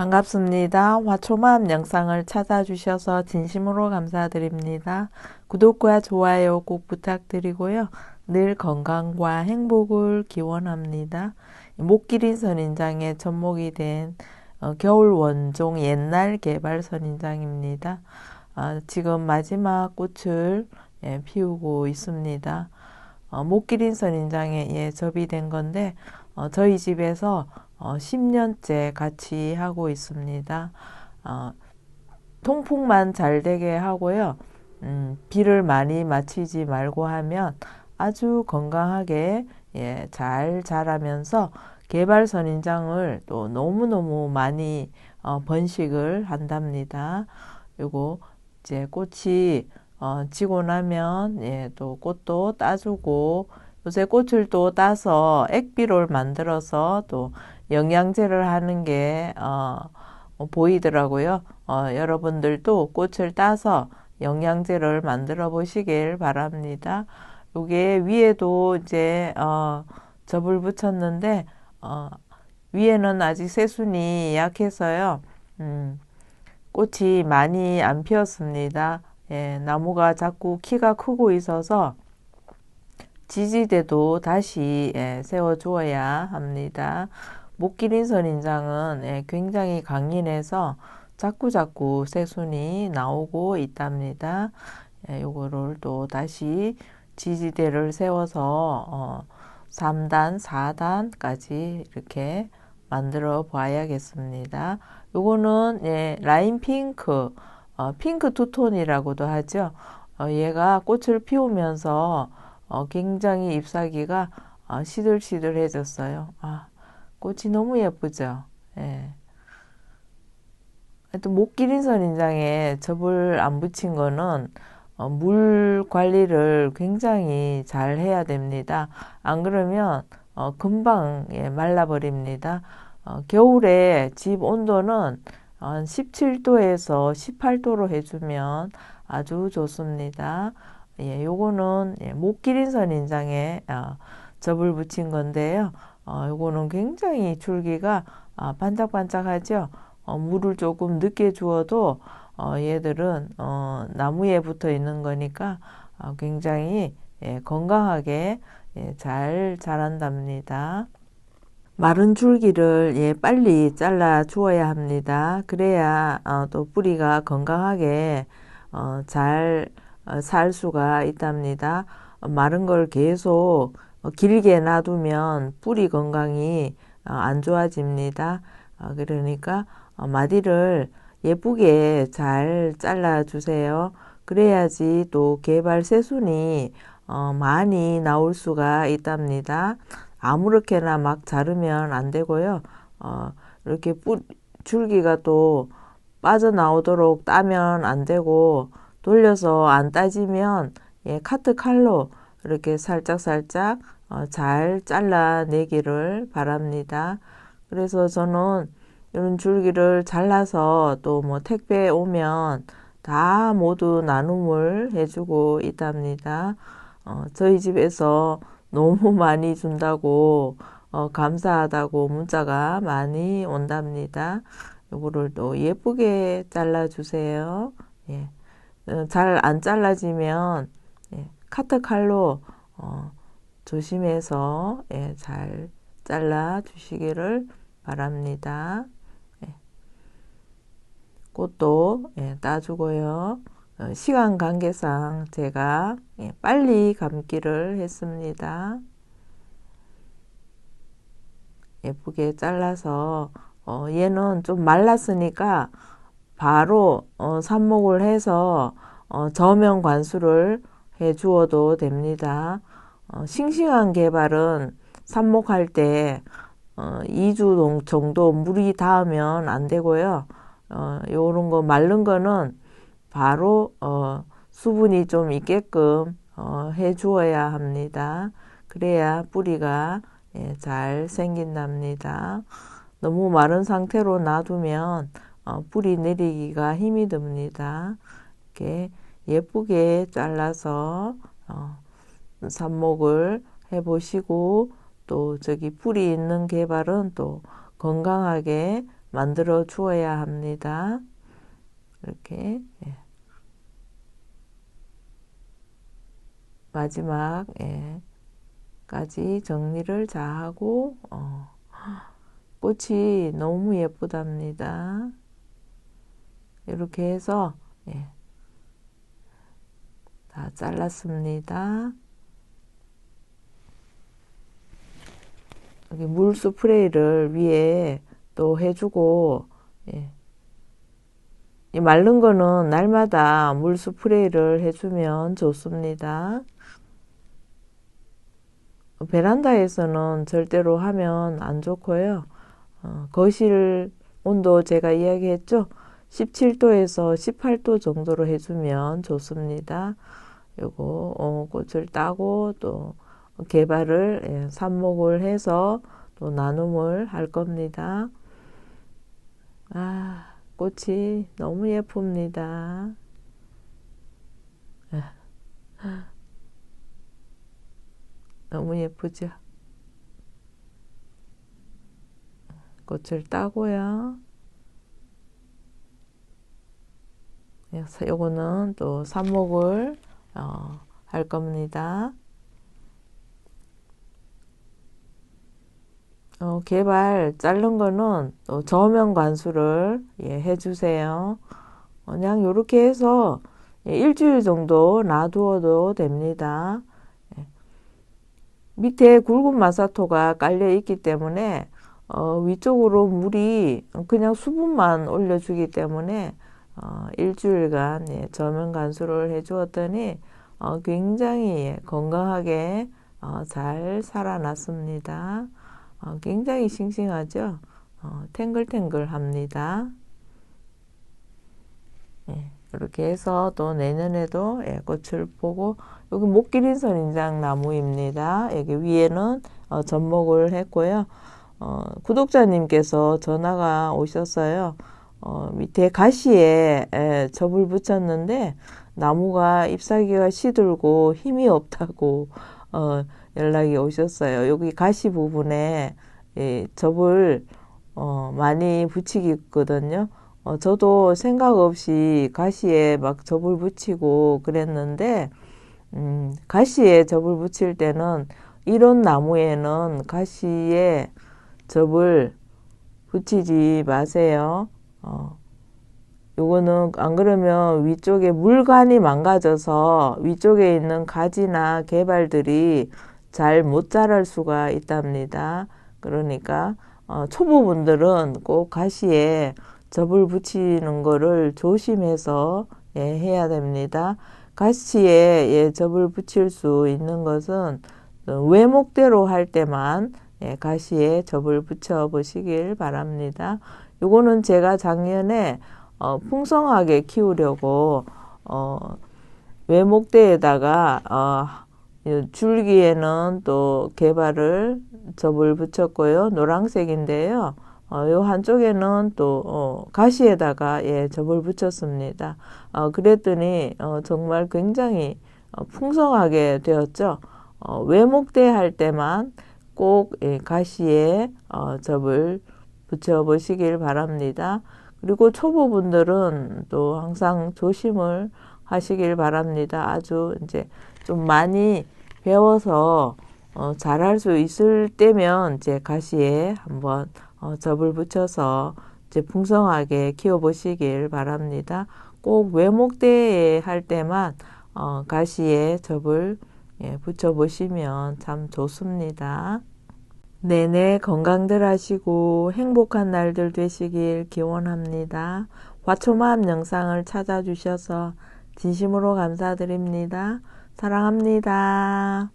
반갑습니다. 화초맘 영상을 찾아주셔서 진심으로 감사드립니다. 구독과 좋아요 꼭 부탁드리고요. 늘 건강과 행복을 기원합니다. 목기린 선인장의 접목이 된 어, 겨울 원종 옛날 개발 선인장입니다. 어, 지금 마지막 꽃을 예, 피우고 있습니다. 어, 목기린 선인장에 예, 접이 된 건데 어, 저희 집에서 어, 10년째 같이 하고 있습니다. 어, 통풍만 잘 되게 하고요. 음, 비를 많이 맞히지 말고 하면 아주 건강하게 예, 잘 자라면서 개발 선 인장을 또 너무너무 많이 어, 번식을 한답니다. 요거 이제 꽃이 어, 지고 나면 예, 또 꽃도 따주고 요새 꽃을 또 따서 액비롤 만들어서 또 영양제를 하는 게 어, 어, 보이더라고요. 어, 여러분들도 꽃을 따서 영양제를 만들어 보시길 바랍니다. 요게 위에도 이제 어, 접을 붙였는데 어, 위에는 아직 새순이 약해서요. 음, 꽃이 많이 안 피었습니다. 예, 나무가 자꾸 키가 크고 있어서 지지대도 다시 예, 세워주어야 합니다. 목기린 선 인장은 예, 굉장히 강인해서 자꾸자꾸 새순이 나오고 있답니다. 예, 요거를 또 다시 지지대를 세워서 어, 3단, 4단까지 이렇게 만들어 봐야겠습니다. 요거는 예, 라인 핑크, 어, 핑크 투톤이라고도 하죠. 어, 얘가 꽃을 피우면서 어, 굉장히 잎사귀가 어, 시들시들해졌어요. 아, 꽃이 너무 예쁘죠. 예. 하여튼 목기린 선 인장에 접을 안 붙인 거는 어, 물 관리를 굉장히 잘 해야 됩니다. 안 그러면 어, 금방 예, 말라버립니다. 어, 겨울에 집 온도는 17도에서 18도로 해주면 아주 좋습니다. 예, 요거는 예, 목기린 선 인장에 어, 접을 붙인 건데요. 어, 요거는 굉장히 줄기가 어, 반짝반짝하죠. 어, 물을 조금 늦게 주어도 어, 얘들은 어, 나무에 붙어 있는 거니까 어, 굉장히 예, 건강하게 예, 잘 자란답니다. 마른 줄기를 예, 빨리 잘라 주어야 합니다. 그래야 어, 또 뿌리가 건강하게 어, 잘 살 어, 수가 있답니다. 마른 걸 계속 길게 놔두면 뿌리 건강이 어, 안 좋아집니다. 어, 그러니까 마디를 예쁘게 잘 잘라 주세요. 그래야지 또 개발 새순이 많이 나올 수가 있답니다. 아무렇게나 막 자르면 안 되고요. 이렇게 뿌, 줄기가 또 빠져나오도록 따면 안 되고 돌려서 안 따지면 예, 카트 칼로 이렇게 살짝살짝 어, 잘 잘라내기를 바랍니다. 그래서 저는 이런 줄기를 잘라서 또 뭐 택배 오면 다 모두 나눔을 해주고 있답니다. 어, 저희 집에서 너무 많이 준다고 어, 감사하다고 문자가 많이 온답니다. 요거를 또 예쁘게 잘라주세요. 예. 어, 잘안 잘라지면 예. 카트 칼로 어, 조심해서 예, 잘 잘라 주시기를 바랍니다. 예. 꽃도 예, 따주고요. 어, 시간 관계상 제가 예, 빨리 감기를 했습니다. 예쁘게 잘라서 어, 얘는 좀 말랐으니까 바로 어, 삽목을 해서 어, 저면 관수를 해 주어도 됩니다. 어, 싱싱한 개발은 삽목할 때 어, 2주 정도 물이 닿으면 안 되고요. 어, 요런 거 마른 거는 바로 어, 수분이 좀 있게끔 어, 해 주어야 합니다. 그래야 뿌리가 예, 잘 생긴답니다. 너무 마른 상태로 놔두면 어, 뿌리 내리기가 힘이 듭니다. 이렇게 예쁘게 잘라서 어, 삽목을 해보시고 또 저기 뿌리 있는 개발은 또 건강하게 만들어 주어야 합니다. 이렇게 예. 마지막 예. 까지 정리를 잘 하고 어. 꽃이 너무 예쁘답니다. 이렇게 해서 예. 다 잘랐습니다. 여기 물 스프레이를 위에 또 해주고 예. 이 마른 거는 날마다 물 스프레이를 해주면 좋습니다. 베란다에서는 절대로 하면 안 좋고요. 어, 거실 온도 제가 이야기했죠. 17도에서 18도 정도로 해주면 좋습니다. 요거 어, 꽃을 따고 또 개발을 예, 삽목을 해서 또 나눔을 할 겁니다. 아 꽃이 너무 예쁩니다. 너무 예쁘죠? 꽃을 따고요. 요거는 또 삽목을 어, 할 겁니다. 어, 개발 자른 거는 또 저면 관수를 예, 해주세요. 그냥 이렇게 해서 예, 일주일 정도 놔두어도 됩니다. 예. 밑에 굵은 마사토가 깔려 있기 때문에 어, 위쪽으로 물이 그냥 수분만 올려주기 때문에 어, 일주일간 예, 저면 간수를 해주었더니 어, 굉장히 건강하게 어, 잘 살아났습니다. 어, 굉장히 싱싱하죠. 어, 탱글탱글합니다. 예, 이렇게 해서 또 내년에도 예, 꽃을 보고 여기 목기린 선 인장 나무입니다. 여기 위에는 어, 접목을 했고요. 어, 구독자님께서 전화가 오셨어요. 어, 밑에 가시에 에, 접을 붙였는데 나무가 잎사귀가 시들고 힘이 없다고 어, 연락이 오셨어요. 여기 가시 부분에 이 접을 어, 많이 붙이거든요. 어, 저도 생각 없이 가시에 막 접을 붙이고 그랬는데 음, 가시에 접을 붙일 때는 이런 나무에는 가시에 접을 붙이지 마세요. 어, 요거는 안 그러면 위쪽에 물관이 망가져서 위쪽에 있는 가지나 개발들이 잘 못 자랄 수가 있답니다. 그러니까 어, 초보분들은 꼭 가시에 접을 붙이는 거를 조심해서 예, 해야 됩니다. 가시에 예, 접을 붙일 수 있는 것은 외목대로 할 때만 예, 가시에 접을 붙여 보시길 바랍니다. 요거는 제가 작년에 어, 풍성하게 키우려고 어, 외목대에다가 어, 줄기에는 또 개발을 접을 붙였고요. 노란색인데요. 어, 요 한쪽에는 또 어, 가시에다가 예, 접을 붙였습니다. 어, 그랬더니 어, 정말 굉장히 어, 풍성하게 되었죠. 어, 외목대 할 때만 꼭 예, 가시에 어, 접을 붙여 보시길 바랍니다. 그리고 초보분들은 또 항상 조심을 하시길 바랍니다. 아주 이제 좀 많이 배워서 어, 잘할 수 있을 때면 이제 가시에 한번 어, 접을 붙여서 이제 풍성하게 키워 보시길 바랍니다. 꼭 외목대에 할 때만 어, 가시에 접을 예, 붙여 보시면 참 좋습니다. 내내 건강들 하시고 행복한 날들 되시길 기원합니다. 화초마음 영상을 찾아주셔서 진심으로 감사드립니다. 사랑합니다.